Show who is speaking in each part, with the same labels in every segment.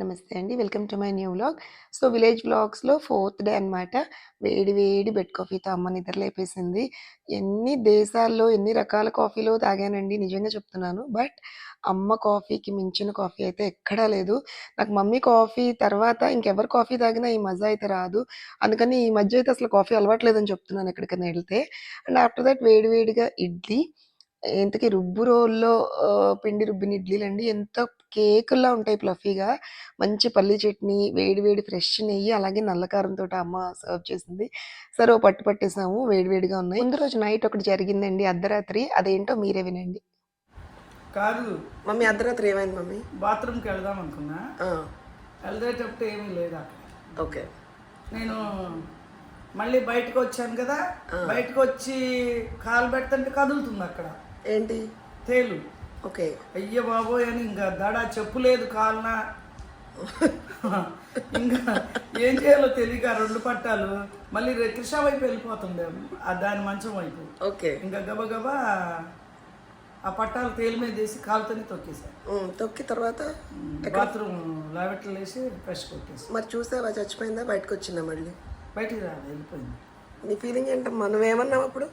Speaker 1: నమస్తే అండి. Welcome to my new vlog. So, village వ్లాగ్స్‌లో fourth day అనమాట. వేడి వేడి బెడ్ కాఫీతో అమ్మ నిద్రలేపేసింది ఎన్ని దేశాల్లో, ఎన్ని రకాల కాఫీలో తాగానండి నిజంగా చెప్తున్నాను. బట్ అమ్మ కాఫీకి మించిన కాఫీ అయితే ఎక్కడా లేదు. నాకు మమ్మీ కాఫీ తర్వాత ఇంకెవరు కాఫీ తాగినా ఈ మజా అయితే రాదు. అందుకని ఈ మధ్య అయితే అసలు కాఫీ అలవాట్లేదని చెప్తున్నాను ఎక్కడికైనా వెళ్తే అండ్ ఆఫ్టర్ దట్ వేడి వేడిగా ఇడ్లీ ఇంతకీ రుబ్బు రోల్లో పిండి రుబ్బిన ఇడ్లీలండి. ఎంత కేకుల్లా ఉంటాయి ఫ్లఫీగా. మంచి పల్లీ చట్నీ, వేడి వేడి ఫ్రెష్ నెయ్యి, అలాగే నల్ల కారంతోటి అమ్మ సర్వ్ చేసింది. సరే ఓ పట్టు పట్టేసాము. వేడి వేడిగా ఉన్నాయి. ముందు రోజు నైట్ ఒకటి జరిగిందండి అర్ధరాత్రి. అదేంటో మీరే వినండి.
Speaker 2: కాదు
Speaker 1: మమ్మీ అర్ధరాత్రి ఏమైంది మమ్మీ?
Speaker 2: బాత్రూమ్కి వెళ్దాం అనుకున్నా
Speaker 1: ఆ!
Speaker 2: వెళ్దేటప్పుడు ఏమీ లేదు
Speaker 1: ఓకే.
Speaker 2: నేను మళ్ళీ బయటకు వచ్చాను కదా బయటకు వచ్చి కాలు పెడుతుంటే కదులుతుంది అక్కడ
Speaker 1: ఏంటి?
Speaker 2: తేలు
Speaker 1: ఓకే.
Speaker 2: అయ్య బాబోయ్ అని ఇంకా దడ చెప్పు లేదు కాలన ఇంకా ఏం చేయాలో తెలియక రెండు పట్టాలు మళ్ళీ రే- కృష్ణ వైపు వెళ్ళిపోతుండే ఆ దాని మంచం వైపు
Speaker 1: ఓకే.
Speaker 2: ఇంకా గబగబా ఆ పట్టాలు తేలి మీద వేసి కాలుతోనే
Speaker 1: హ్మ్. తొక్కి తర్వాత
Speaker 2: బాత్రూమ్ లావెట్లు వేసి ఫ్రెష్ కొట్టేసి
Speaker 1: మరి చూసావా చచ్చిపోయిందా? బయటకొచ్చిందా మళ్ళీ?
Speaker 2: బయటికి రాదు వెళ్ళిపోయింది
Speaker 1: నీ ఫీలింగ్ ఏంటమ్మా? నువ్వేమన్నావు అప్పుడు?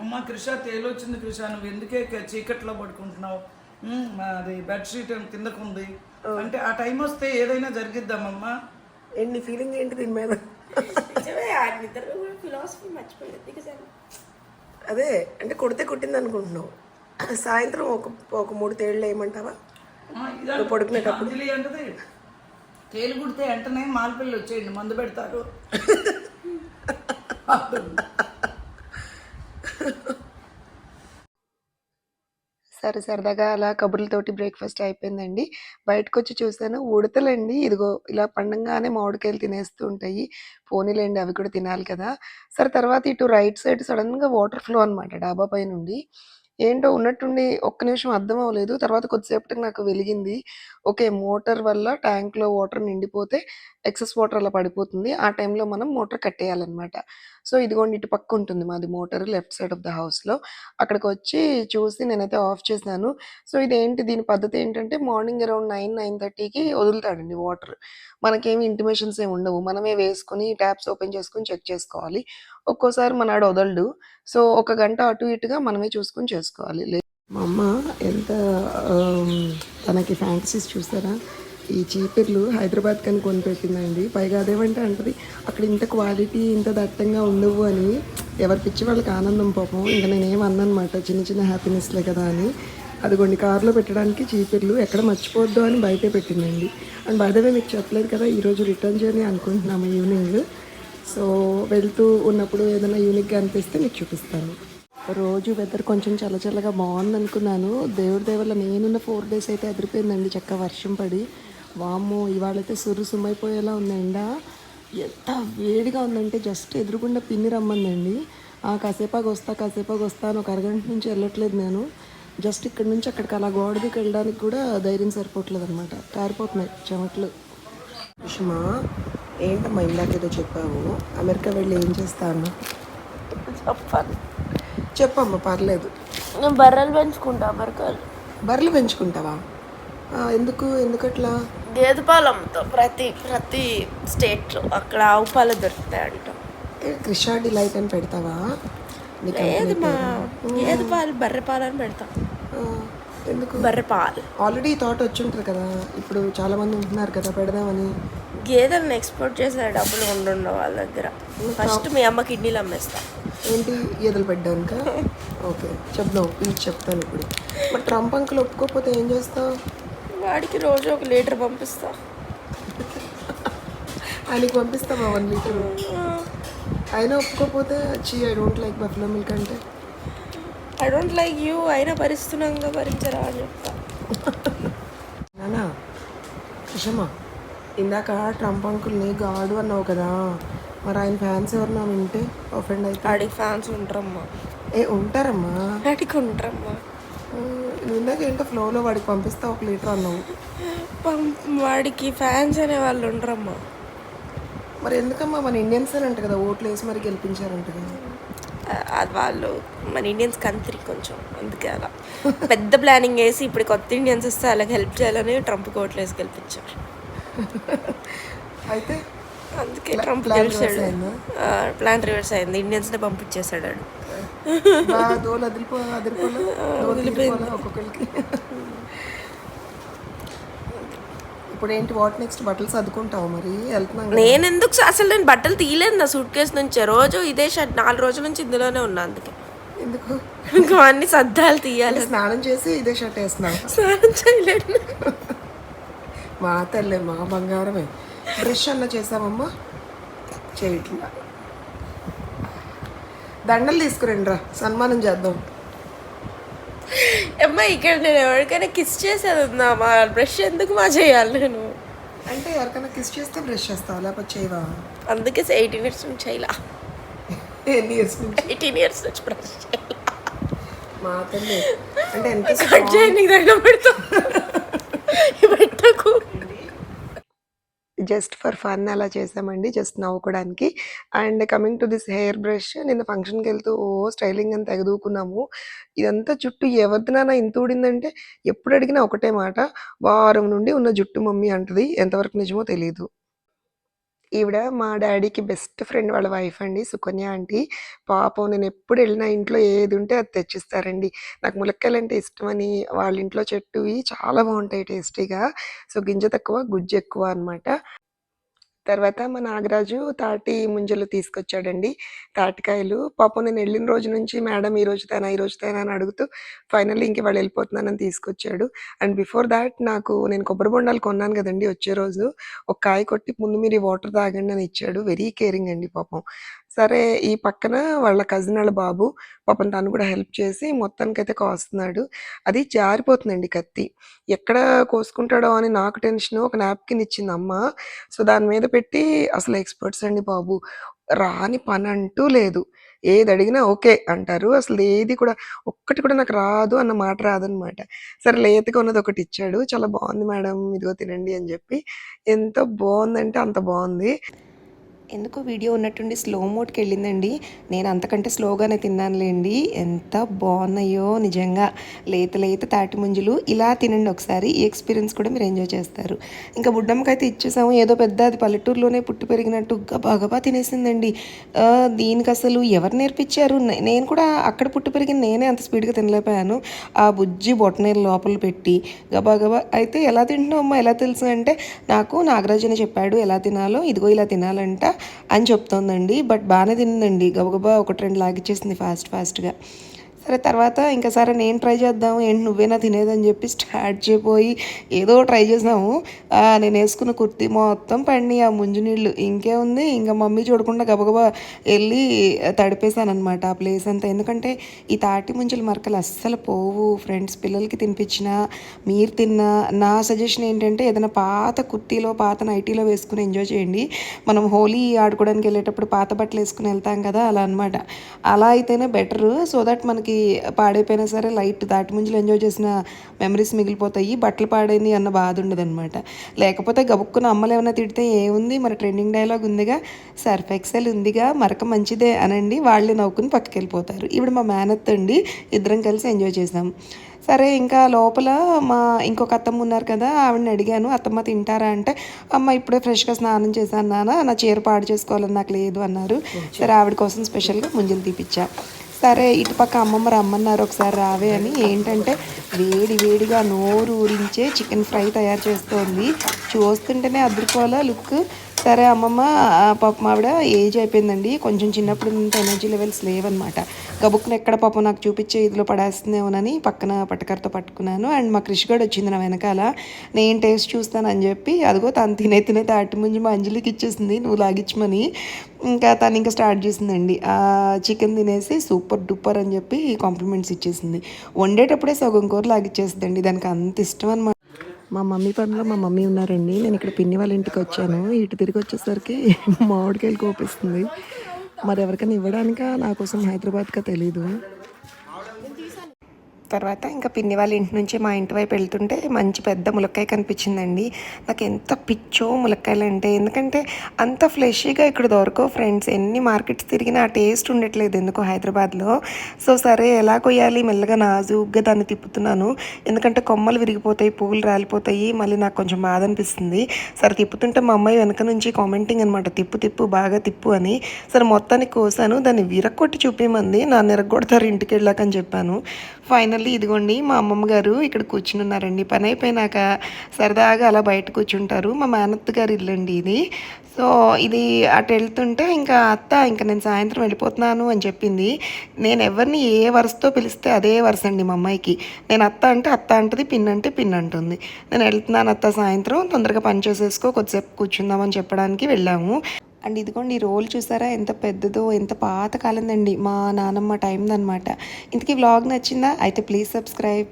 Speaker 2: అమ్మ కృష తేలొచ్చింది కృష నువ్వు ఎందుకే చీకట్లో పడుకుంటున్నావు? మాది బెడ్షీట్ ఏమో కిందకు ఉంది అంటే ఆ టైం వస్తే ఏదైనా జరిగిద్దామమ్మా.
Speaker 1: ఏంటి నీ ఫీలింగ్ ఏంటి దీని మీద?
Speaker 3: ఫిలాసఫీ
Speaker 1: అదే అంటే కొడితే కొట్టింది అనుకుంటున్నావు. సాయంత్రం ఒక ఒక మూడు తేళ్ళు వేయమంటావా?
Speaker 2: అంజలి అంటది. తేలు కుడితే వెంటనే మాలపిల్లి వచ్చేయండి మందు పెడతారు.
Speaker 1: సరే సరదాగా అలా కబుర్లతోటి బ్రేక్‌ఫాస్ట్ అయిపోయిందండి. బయటకొచ్చి చూశాను ఉడతలండి ఇదిగో ఇలా పండంగానే మామిడికాయలు తినేస్తూ ఉంటాయి. పోనీలేండి అవి కూడా తినాలి కదా! సరే తర్వాత ఇటు రైట్ సైడ్ సడన్గా వాటర్ ఫ్లో అనమాట డాబా పైనుండి. ఏంటో ఉన్నట్టుండి ఒక్క నిమిషం అర్థం అవ్వలేదు. తర్వాత కొద్దిసేపటికి నాకు వెలిగింది. ఓకే. మోటార్ వల్ల ట్యాంక్‌లో వాటర్ నిండిపోతే ఎక్సెస్ వాటర్ అలా పడిపోతుంది. ఆ టైంలో మనం మోటార్ కట్టేయాలనమాట. సో, ఇదిగోండి ఇటు పక్క ఉంటుంది మాది motor left side of the హౌస్‌లో. అక్కడికి వచ్చి చూసి నేనైతే ఆఫ్ చేశాను. సో, ఇదేంటి దీని పద్ధతి ఏంటంటే మార్నింగ్ అరౌండ్ 9, 9:30కి వదులుతాడండి వాటర్. మనకేమి ఇంటిమేషన్స్ ఏమి ఉండవు. మనమే వేసుకొని ట్యాప్స్ ఓపెన్ చేసుకొని చెక్ చేసుకోవాలి. ఒక్కోసారి మనాడు వదలడు. సో, ఒక గంట అటు ఇటుగా మనమే చూసుకొని చేసుకోవాలి. మా అమ్మ ఎంత తనకి ఫ్యాంటసీస్ చూసారా? ఈ చీపిర్లు హైదరాబాద్‌కని కొనిపెట్టిందండి. పైగా అదేమంటే అంటది అక్కడ ఇంత క్వాలిటీ ఇంత దట్టంగా ఉండవు అని. ఎవరి పిచ్చి వాళ్ళకి ఆనందం పాపం. ఇంకా నేనేమి అనననమాట. చిన్న చిన్న హ్యాపీనెస్‌లే కదా అని. అదిగోండి కార్‌లో పెట్టడానికి చీపిర్లు ఎక్కడ మర్చిపోవద్దు అని బయటే పెట్టిందండి. అండ్ బయటవే మీకు చెప్పలేదు కదా! ఈరోజు రిటర్న్ జర్నీ అనుకుంటున్నాము ఈవినింగ్. సో, వెళ్తూ ఉన్నప్పుడు ఏదైనా యూనిక్‌గా అనిపిస్తే మీకు చూపిస్తాను. రోజు వెదర్ కొంచెం చల్లచల్లగా బాగుంది అనుకున్నాను దేవుడి దేవుళ్ళ నేనున్న ఫోర్ డేస్ అయితే అదిరిపోయిందండి చక్కగా వర్షం పడి. వామ్మో! ఇవాళైతే సుర్రు సుమ్మైపోయేలా ఉంది ఎండ. ఎంత వేడిగా ఉందంటే జస్ట్ ఎదురుగుండా పిన్ని రమ్మందండి. ఆ! కాసేపాగి వస్తా, కాసేపాగి వస్తా అని ఒక అరగంట నుంచి వెళ్ళట్లేదు నేను. జస్ట్ ఇక్కడి నుంచి అక్కడికి అలా గోడ దూకి వెళ్ళడానికి కూడా ధైర్యం సరిపోవట్లేదనమాట. కారిపోతున్నాయి చెమటలు. సుష్మా ఏంటమ్మా ఇందాకేదో చెప్పావు? అమెరికా వెళ్ళి ఏం చేస్తా అన్నావు?
Speaker 3: చెప్పాలి
Speaker 1: చెప్పమ్మా పర్లేదు.
Speaker 3: నేను బర్రెలు పెంచుకుంటా అమెరికాలో
Speaker 1: బర్రెలు పెంచుకుంటావా? ఎందుకు? ఎందుకట్లా?
Speaker 3: గేదె పాలు అమ్ముతాం ప్రతి ప్రతి స్టేట్లో అక్కడ ఆవు పాలు దొరుకుతాయి అంట
Speaker 1: కృష్ణా డిలైట్ అని పెడతావా?
Speaker 3: లేదు మా? గేదె పాలు బర్రె పాలు అని పెడతాం!
Speaker 1: ఎందుకు?
Speaker 3: బర్రె పాలు
Speaker 1: ఆల్రెడీ థాట్ వచ్చుంటది కదా! ఇప్పుడు చాలా మంది ఉంటున్నారు కదా పెడదామని.
Speaker 3: గేదెలను ఎక్స్పోర్ట్ చేసే డబ్బులు ఉండుండవు వాళ్ళ దగ్గర ఫస్ట్ మీ అమ్మ కిడ్నీలు అమ్మేస్తా
Speaker 1: ఏంటి ఈదలు పెట్టడానికా? ఓకే. చెప్దాం ప్లీజ్ చెప్తాను ఇప్పుడు. మరి ట్రంప్ అంకుల్ ఒప్పుకోకపోతే ఏం చేస్తావు?
Speaker 3: వాడికి రోజు ఒక లీటర్ పంపిస్తా.
Speaker 1: ఆయనకి పంపిస్తావా 1 లీటరు? ఆయన ఒప్పుకోకపోతే ఛీ I don't like buffalo milk అంటే.
Speaker 3: ఐ డోంట్ లైక్ యూ అయినా భరిస్తున్నాగా భరించరా అని చెప్తా.
Speaker 1: నానా కృష్ణమ్మ ఇందాక ట్రంప్ అంకుల్ని గాడు అన్నావు కదా మరి ఆయన ఫ్యాన్స్ ఎవరన్నా వింటే ఒఫెండ్ అయితే
Speaker 3: వాడికి ఫ్యాన్స్ ఉంటారమ్మా.
Speaker 1: ఏ ఉంటారమ్మా.
Speaker 3: వాడికి ఉంటారమ్మా.
Speaker 1: ఇందాక ఏంటో ఫ్లోలో వాడికి పంపిస్తా ఒక లీటర్ అన్నావు.
Speaker 3: వాడికి ఫ్యాన్స్ అనే వాళ్ళు ఉండరమ్మా.
Speaker 1: మరి ఎందుకమ్మా? మన ఇండియన్స్ అంట కదా ఓట్లు వేసి మరి గెలిపించారంట కదా.
Speaker 3: అది వాళ్ళు మన ఇండియన్స్ కంత్రి కొంచెం అందుకే అలా. పెద్ద ప్లానింగ్ వేసి ఇప్పుడు కొత్త ఇండియన్స్ వస్తే అలాగే హెల్ప్ చేయాలని ట్రంప్ కోట్లు వేసి గెలిపించారు.
Speaker 1: అయితే
Speaker 3: అందుకే ట్రంప్ గెలిచాడు? ప్లాన్ రివర్స్ అయింది. పంపించేశాడు
Speaker 1: అదిరిపోలే? దోలు అదిరిపోలే ఒక్కొక్కరికి? ఇప్పుడు ఏంటి వాట్ నెక్స్ట్ బట్టలు సర్దుకుంటావు మరి? వెళ్తున్నాం కదా.
Speaker 3: నేను ఎందుకు అసలు నేను బట్టలు తీయలేదు నా సూట్ కేసు నుంచి. రోజు ఇదే షర్ట్ నాలుగు రోజుల నుంచి ఇందులోనే ఉన్నా అందుకే.
Speaker 1: ఎందుకు?
Speaker 3: ఇంకా అన్ని సర్దాలు తీయాలి.
Speaker 1: స్నానం చేసి ఇదే షర్ట్ వేస్తున్నావు?
Speaker 3: స్నానం చేయలేదు
Speaker 1: మా తల్లే మా బంగారమే. బ్రష్ అన్న చేసామమ్మా చేయట్లా దండలు తీసుకురండి రా సన్మానం చేద్దాం.
Speaker 3: అమ్మా ఇక్కడ నేను ఎవరికైనా కిస్ చేసేది ఉందా? మా బ్రష్ ఎందుకు మా చేయాలి నేను?
Speaker 1: అంటే ఎవరికైనా కిస్ చేస్తే బ్రష్ చేస్తావా? లేకపోతే చేయవా?
Speaker 3: అందుకే ఎయిటీన్ ఇయర్స్ నుంచి చేయలా.
Speaker 1: ఎన్ని ఇయర్స్ నుంచి?
Speaker 3: ఎయిటీన్ ఇయర్స్ నుంచి బ్రష్
Speaker 1: మా తల్లి. అంటే ఎంత
Speaker 3: కట్ చేయండి పెడతా. పెట్టకు.
Speaker 1: జస్ట్ ఫర్ ఫన్ అలా చేసామండి just నవ్వుకోవడానికి. And coming to this hair brush నేను ఫంక్షన్కి వెళ్తూ ఓ స్టైలింగ్ అని తెగదూకున్నాము ఇదంతా జుట్టు ఎవరినైనా ఇంత ఊడిందంటే ఎప్పుడు అడిగినా ఒకటే మాట వారం నుండి ఉన్న జుట్టు మమ్మీ అంటది ఎంతవరకు నిజమో తెలియదు ఈవిడ మా డాడీకి బెస్ట్ ఫ్రెండ్ వాళ్ళ వైఫ్ అండి సుకన్య ఆంటీ. పాపం నేను ఎప్పుడు వెళ్ళినా ఇంట్లో ఏది ఉంటే అది తెచ్చిస్తారండి. నాకు ములక్కాయలు అంటే ఇష్టమని వాళ్ళ ఇంట్లో చెట్టువి చాలా బాగుంటాయి టేస్టీగా. సో గింజ తక్కువ గుజ్జు ఎక్కువ అనమాట తర్వాత మా నాగరాజు తాటి ముంజలు తీసుకొచ్చాడండి. తాటికాయలు. పాపం నేను వెళ్ళిన రోజు నుంచి మేడం ఈ రోజు తేనా ఈ రోజు తేనా అని అడుగుతూ ఫైనల్లీ ఇంక వాళ్ళు వెళ్ళిపోతున్నానని తీసుకొచ్చాడు. అండ్ బిఫోర్ దాట్ నాకు నేను కొబ్బరి బొండాలు కొన్నాను కదండి వచ్చే రోజు. ఒక కాయ కొట్టి ముందు మీరు వాటర్ తాగండి అని ఇచ్చాడు. వెరీ కేరింగ్ అండి పాపం. సరే ఈ పక్కన వాళ్ళ కజిన్ వాళ్ళ బాబు పాపం తను కూడా హెల్ప్ చేసి మొత్తానికైతే కోస్తున్నాడు. అది జారిపోతుందండి కత్తి. ఎక్కడ కోసుకుంటాడో అని నాకు టెన్షన్ ఒక నాప్కిన్ ఇచ్చింది అమ్మ. సో దాని మీద పెట్టి అసలు ఎక్స్పర్ట్స్ అండి బాబు. రాని పని అంటూ లేదు. ఏది అడిగినా ఓకే అంటారు. అసలు ఏది కూడా ఒక్కటి కూడా నాకు రాదు అన్న మాట రాదనమాట సరే లేతగా ఉన్నది ఒకటి ఇచ్చాడు. చాలా బాగుంది మేడం ఇదిగో తినండి అని చెప్పి. ఎంత బాగుందంటే అంత బాగుంది. ఎందుకో వీడియో ఉన్నట్టుండి స్లో మోడ్కి వెళ్ళిందండి. నేను అంతకంటే స్లోగానే తిన్నానులేండి. ఎంత బాగున్నాయో నిజంగా. లేత లేత తాటి ముంజులు. ఇలా తినండి ఒకసారి. ఈ ఎక్స్పీరియన్స్ కూడా మీరు ఎంజాయ్ చేస్తారు. ఇంకా బుడ్డమ్మకైతే ఇచ్చేసాము. ఏదో పెద్ద అది పల్లెటూరులోనే పుట్టి పెరిగినట్టు గబాగబా తినేసిందండి. దీనికి అసలు ఎవరు నేర్పించారు? నేను కూడా అక్కడ పుట్టి పెరిగిన నేనే అంత స్పీడ్గా తినలేకపోయాను. ఆ బుజ్జి బొట్టనీరు లోపల పెట్టి గబాగబా అయితే ఎలా తింటున్నావు అమ్మ? ఎలా తెలుసు అంటే నాకు నాగరాజునే చెప్పాడు ఎలా తినాలో? ఇదిగో ఇలా తినాలంట. అని చెప్తోందండి. బట్ బాగానే తిందండి గబగబా ఒకటి రెండు లాగిచ్చేసింది ఫాస్ట్ ఫాస్ట్గా. సరే తర్వాత ఇంకా సరే నేను ట్రై చేద్దాం ఏంటి నువ్వేనా తినేదని చెప్పి స్టార్ట్ చేయబోయి ఏదో ట్రై చేసాము నేను వేసుకున్న కుర్తీ మొత్తం పండి ఆ ముంజు నీళ్ళు ఇంకే ఉంది. ఇంకా మమ్మీ చూడకుండా గబగబా వెళ్ళి తడిపేశాను అనమాట ఆ ప్లేస్ అంతా. ఎందుకంటే ఈ తాటి ముంజుల మరకలు అస్సలు పోవు. ఫ్రెండ్స్ పిల్లలకి తినిపించినా మీరు తిన్నా నా సజెషన్ ఏంటంటే ఏదైనా పాత కుర్తీలో పాత నైటీలో వేసుకుని ఎంజాయ్ చేయండి. మనం హోలీ ఆడుకోవడానికి వెళ్ళేటప్పుడు పాత బట్టలు వేసుకుని వెళ్తాం కదా అలా అనమాట అలా అయితేనే బెటర్ సో దట్ మనకి పాడైపోయినా సరే లైట్ దాటి ముంజలు ఎంజాయ్ చేసిన మెమరీస్ మిగిలిపోతాయి. బట్టలు పాడైంది అన్న బాధ ఉండదు అనమాట లేకపోతే గబుక్కున అమ్మలు ఏమైనా తిడితే ఏముంది? మన ట్రెండింగ్ డైలాగ్ ఉందిగా? సర్ఫ్ ఎక్సెల్ ఉందిగా? మరక మంచిదే అనండి. వాళ్ళే నవ్వుకుని పక్కకి వెళ్ళిపోతారు ఇప్పుడు మా మేనత్ అండి ఇద్దరం కలిసి ఎంజాయ్ చేసాం. సరే ఇంకా లోపల మా ఇంకొక అత్తమ్మ ఉన్నారు కదా ఆవిడని అడిగాను. అత్తమ్మ తింటారా అంటే అమ్మ ఇప్పుడే ఫ్రెష్గా స్నానం చేశాను నాన్న నా చీర పాడు చేసుకోవాలని నాకు లేదు అన్నారు. సరే ఆవిడ కోసం స్పెషల్గా ముంజలు తీపిచ్చా. సరే ఇటుపక్క అమ్మమ్మ రమ్మన్నారు ఒకసారి రావే అని. ఏంటంటే వేడి వేడిగా నోరు ఊరించే చికెన్ ఫ్రై తయారు చేస్తోంది. చూస్తుంటేనే అద్దరిపోవాలా లుక్. సరే అమ్మమ్మ ఆ, పాపం ఆవిడ ఏజ్ అయిపోయిందండి. కొంచెం చిన్నప్పుడు ఇంత ఎనర్జీ లెవెల్స్ లేవన్నమాట. గబుక్కున ఎక్కడ పాపం నాకు చూపించే ఇదిలో పడేస్తుందేమోనని పక్కన పట్టకరతో పట్టుకున్నాను. అండ్ మా క్రిష్ కూడా వచ్చింది నా వెనకాల. నేను టేస్ట్ చూస్తానని చెప్పి అదిగో తను తినే తినే తాటి ముందు మా అంజలికి ఇచ్చేసింది నువ్వు లాగించమని. ఇంకా తను ఇంకా స్టార్ట్ చేసిందండి. చికెన్ తినేసి సూపర్ డూపర్ అని చెప్పి కాంప్లిమెంట్స్ ఇచ్చేసింది. వండేటప్పుడే సగం కూర లాగిచ్చేసిందండి. దానికి అంత ఇష్టం అనమాట మా మమ్మీ పనిలో మా మమ్మీ ఉన్నారండి. నేను ఇక్కడ పిన్ని వాళ్ళ ఇంటికి వచ్చాను. ఇటు తిరిగి వచ్చేసరికి మామిడికాయలు కోపిస్తుంది. మరి ఎవరికైనా ఇవ్వడానికా? నా కోసం హైదరాబాద్కా తెలీదు. తర్వాత ఇంకా పిన్ని వాళ్ళ ఇంటి నుంచి మా ఇంటి వైపు వెళ్తుంటే మంచి పెద్ద ములక్కాయ కనిపించిందండి. నాకు ఎంత పిచ్చో ములక్కాయలు అంటే ఎందుకంటే అంత ఫ్లెషీగా ఇక్కడ దొరకవు ఫ్రెండ్స్ ఎన్ని మార్కెట్స్ తిరిగినా ఆ టేస్ట్ ఉండట్లేదు ఎందుకో హైదరాబాద్లో. సో సరే ఎలా కొయ్యాలి? మెల్లగా నాజుగ్గా దాన్ని తిప్పుతున్నాను. ఎందుకంటే కొమ్మలు విరిగిపోతాయి పువ్వులు రాలిపోతాయి. మళ్ళీ నాకు కొంచెం బాధ అనిపిస్తుంది. సరే తిప్పుతుంటే మా అమ్మాయి వెనక నుంచి కామెంటింగ్ అనమాట తిప్పు తిప్పు బాగా తిప్పు అని. సరే మొత్తానికి కోసాను. దాన్ని విరక్కొట్టి చూపించమంది నా నిరగొడతారు ఇంటికి వెళ్ళాకని చెప్పాను. ఫైనల్ మళ్ళీ ఇదిగోండి మా అమ్మమ్మ గారు ఇక్కడ కూర్చుని ఉన్నారండి పని అయిపోయినాక సరదాగా అలా బయట కూర్చుంటారు. మా మేనత్త గారు ఇల్లండి ఇది. సో ఇది అటు వెళ్తుంటే ఇంకా అత్త ఇంకా నేను సాయంత్రం వెళ్ళిపోతున్నాను అని చెప్పింది. నేను ఎవరిని ఏ వరుసతో పిలిస్తే అదే వరుస అండి మా అమ్మాయికి. నేను అత్త అంటే అత్త అంటది పిన్ అంటే పిన్ అంటుంది. నేను వెళ్తున్నాను అత్త సాయంత్రం తొందరగా పని చేసేసుకో కొద్దిసేపు కూర్చుందామని చెప్పడానికి వెళ్ళాము. అండ్ ఇదిగోండి ఈ రోల్ చూసారా? ఎంత పెద్దదో ఎంత పాత కాలందండి మా నానమ్మ టైంది అనమాట ఇంతకీ వ్లాగ్ నచ్చిందా? అయితే ప్లీజ్ సబ్స్క్రైబ్.